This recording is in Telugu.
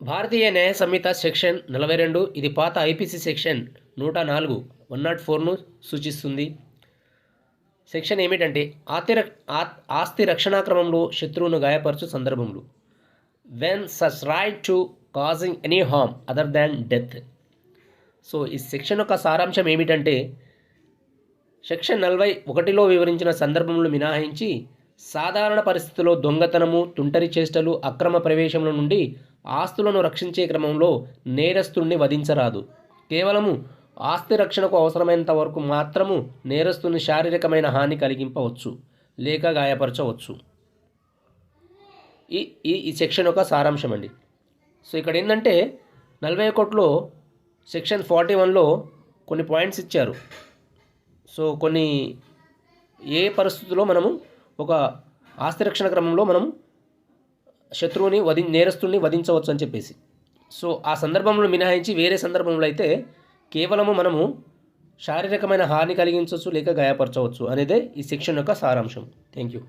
భారతీయ న్యాయ సంహిత సెక్షన్ నలభై రెండు ఇది పాత ఐపీసీ సెక్షన్ నూట నాలుగు వన్ నాట్ ఫోర్ను సూచిస్తుంది. సెక్షన్ ఏమిటంటే ఆస్తి ఆస్తి రక్షణా క్రమంలో శత్రువును గాయపరచు సందర్భంలో. When such right to causing any harm other than death so ఈ సెక్షన్ యొక్క సారాంశం ఏమిటంటే సెక్షన్ నలభై ఒకటిలో వివరించిన సందర్భంలో మినహాయించి సాధారణ పరిస్థితుల్లో దొంగతనము తుంటరి చేష్టలు అక్రమ ప్రవేశముల నుండి ఆస్తులను రక్షించే క్రమంలో నేరస్తుణ్ణి వధించరాదు. కేవలము ఆస్తి రక్షణకు అవసరమైనంత వరకు మాత్రము నేరస్తుని శారీరకమైన హాని కలిగింపవచ్చు లేక గాయపరచవచ్చు. ఈ ఈ ఈ సెక్షన్ యొక్క సారాంశం అండి. సో ఇక్కడ ఏంటంటే నలభై ఒకటిలో సెక్షన్ ఫార్టీ వన్లో కొన్ని పాయింట్స్ ఇచ్చారు. సో కొన్ని ఏ పరిస్థితుల్లో మనము ఒక ఆస్తి రక్షణ క్రమంలో మనం శత్రువుని వధి నేరస్తుల్ని వధించవచ్చు అని చెప్పేసి. సో ఆ సందర్భంలో మినహాయించి వేరే సందర్భంలో అయితే కేవలము మనము శారీరకమైన హాని కలిగించవచ్చు లేక గాయపరచవచ్చు అనేదే ఈ సెక్షన్ యొక్క సారాంశం. Thank you